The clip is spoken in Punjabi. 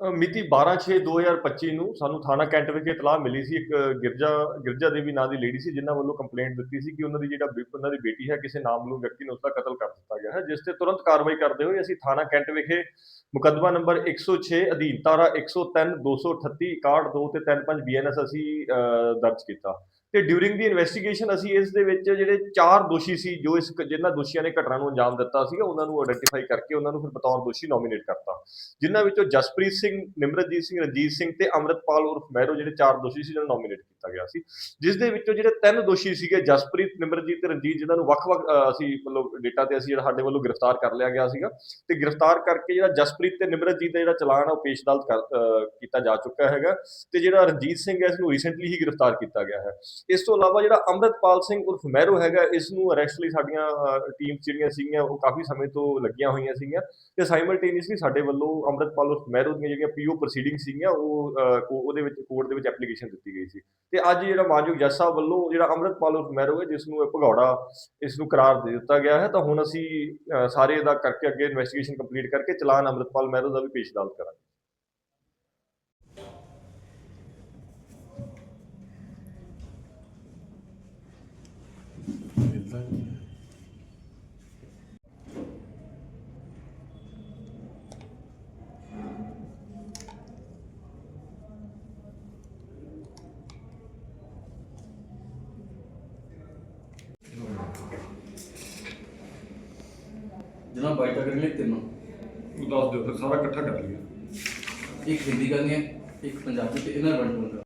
ਮਿਤੀ 12/6/2025 ਨੂੰ ਸਾਨੂੰ ਥਾਣਾ ਕੈਂਟ ਵਿਖੇ ਇਤਲਾਹ ਮਿਲੀ ਸੀ। ਇੱਕ ਗਿਰਜਾ ਗਿਰਜਾ ਦੇਵੀ ਨਾਂ ਦੀ ਲੇਡੀ ਸੀ, ਜਿਨ੍ਹਾਂ ਵੱਲੋਂ ਕੰਪਲੇਂਟ ਦਿੱਤੀ ਸੀ ਕਿ ਉਹਨਾਂ ਦੀ ਜਿਹੜਾ ਉਹਨਾਂ ਦੀ ਬੇਟੀ ਹੈ, ਕਿਸੇ ਨਾਮਲੂਮ ਵਿਅਕਤੀ ਨੇ ਉਸਦਾ ਕਤਲ ਕਰ ਦਿੱਤਾ ਗਿਆ ਹੈ, ਜਿਸ ਤੇ ਤੁਰੰਤ ਕਾਰਵਾਈ ਕਰਦੇ ਹੋਏ ਅਸੀਂ ਥਾਣਾ ਕੈਂਟ ਵਿਖੇ ਮੁਕੱਦਮਾ ਨੰਬਰ 106 ਅਧੀਨ, ਧਾਰਾ 103 238 61 2 ਤੇ 35 ਬੀਐਨਐਸ ਅਸੀਂ ਦਰਜ ਕੀਤਾ। ਤੇ ਡਿਊਰਿੰਗ ਦੀ ਇਨਵੈਸਟੀਗੇਸ਼ਨ ਅਸੀਂ ਇਸ ਦੇ ਵਿੱਚ ਜਿਹੜੇ ਚਾਰ ਦੋਸ਼ੀ ਸੀ, ਜੋ ਇਸ ਜਿਨ੍ਹਾਂ ਦੋਸ਼ੀਆਂ ਨੇ ਘਟਨਾ ਨੂੰ ਅੰਜਾਮ ਦਿੱਤਾ ਸੀਗਾ, ਉਹਨਾਂ ਨੂੰ ਆਇਡੈਂਟੀਫਾਈ ਕਰਕੇ ਉਹਨਾਂ ਨੂੰ ਫਿਰ ਬਤੌਰ ਦੋਸ਼ੀ ਨੋਮੀਨੇਟ ਕਰਤਾ। ਜਿਨ੍ਹਾਂ ਵਿੱਚੋਂ ਜਸਪ੍ਰੀਤ ਸਿੰਘ, ਨਿਮਰਤਜੀਤ ਸਿੰਘ, ਰਣਜੀਤ ਸਿੰਘ ਤੇ ਅੰਮ੍ਰਿਤਪਾਲ ਉਰਫ ਮਹਿਰੋ ਜਿਹੜੇ ਚਾਰ ਦੋਸ਼ੀ ਸੀ, ਜਿਹਨਾਂ ਨੂੰ ਨੋਮੀਨੇਟ ਕੀਤਾ ਗਿਆ ਸੀ। ਜਿਸ ਦੇ ਵਿੱਚੋਂ ਜਿਹੜੇ ਤਿੰਨ ਦੋਸ਼ੀ ਸੀਗੇ, ਜਸਪ੍ਰੀਤ, ਨਿਮਰਤਜੀਤ ਤੇ ਰਣਜੀਤ ਜਿਨ੍ਹਾਂ ਨੂੰ ਵੱਖ-ਵੱਖ ਅਸੀਂ ਮਤਲਬ ਡੇਟਾ ਤੇ ਅਸੀਂ ਜਿਹੜਾ ਸਾਡੇ ਵੱਲੋਂ ਗ੍ਰਿਫਤਾਰ ਕਰ ਲਿਆ ਗਿਆ ਸੀਗਾ। ਤੇ ਗ੍ਰਿਫਤਾਰ ਕਰਕੇ ਜਿਹੜਾ ਜਸਪ੍ਰੀਤ ਤੇ ਨਿਮਰਤਜੀਤ ਦਾ ਜਿਹੜਾ ਚਲਾਨ ਆ, ਉਹ ਪੇਸ਼ ਅਦਾਲਤ ਕਰ ਕੀਤਾ ਜਾ ਚੁੱਕਾ ਹੈਗਾ। ਤੇ ਜਿਹੜਾ ਰਣਜੀਤ ਸਿੰਘ ਹੈ, ਇਸ ਨੂੰ ਰੀਸੈਂਟਲੀ ਹੀ ਗ੍ਰਿਫਤਾਰ ਕੀਤਾ ਗਿਆ ਹੈ। ਇਸ ਤੋਂ ਇਲਾਵਾ ਜਿਹੜਾ ਅੰਮ੍ਰਿਤਪਾਲ ਸਿੰਘ ਉਰਫ ਮਹਿਰੋ ਹੈਗਾ, ਇਸ ਨੂੰ ਅਰੈਸਟ ਲਈ ਸਾਡੀਆਂ ਟੀਮ ਜਿਹੜੀਆਂ ਸੀਗੀਆਂ, ਉਹ ਕਾਫੀ ਸਮੇਂ ਤੋਂ ਲੱਗੀਆਂ ਹੋਈਆਂ ਸੀਗੀਆਂ ਤੇ ਸਾਈਮਲਟੇਨੀਅਸਲੀ ਸਾਡੇ ਵੱਲੋਂ ਅੰਮ੍ਰਿਤਪਾਲ ਉਰਫ ਮਹਿਰੋ ਦੀਆਂ ਜਿਹੜੀਆਂ ਪੀਓ ਪ੍ਰੋਸੀਡਿੰਗ ਸੀਗੀਆਂ, ਉਹ ਕੋ- ਉਹਦੇ ਵਿੱਚ ਕੋਰਟ ਦੇ ਵਿੱਚ ਐਪਲੀਕੇਸ਼ਨ ਦਿੱਤੀ ਗਈ ਸੀ। ਤੇ ਅੱਜ ਜਿਹੜਾ ਮਾਨਯੋਗ ਜੱਜ ਸਾਹਿਬ ਵੱਲੋਂ ਜਿਹੜਾ ਅੰਮ੍ਰਿਤਪਾਲ ਉਰਫ ਮਹਿਰੋ ਹੈ, ਜਿਸ ਨੂੰ ਭਗੌੜਾ, ਇਸ ਨੂੰ ਕਰਾਰ ਦੇ ਦਿੱਤਾ ਗਿਆ ਹੈ, ਤਾਂ ਹੁਣ ਅਸੀਂ ਸਾਰੇ ਦਾ ਕਰਕੇ ਅੱਗੇ ਇਨਵੈਸਟੀਗੇਸ਼ਨ ਕੰਪਲੀਟ ਕਰਕੇ ਚਲਾਨ ਅੰਮ੍ਰਿਤਪਾਲ ਮਹਿਰੋ ਦਾ ਵੀ ਪੇਸ਼ ਅਦਾਲਤ ਕਰਾਂਗੇ। ਜਨਾਬ ਬਾਈਟਾ ਕਰਨੀ ਹੈ ਤਿੰਨੋਂ। ਦੱਸ ਦਿਓ ਫਿਰ ਸਾਰਾ ਇਕੱਠਾ ਕਰ ਲਈਏ। ਇੱਕ ਹਿੰਦੀ ਕਰਨੀ ਹੈ ਇੱਕ ਪੰਜਾਬੀ ਤੇ ਇਹਨਾਂ ਵੰਡ ਵੰਡ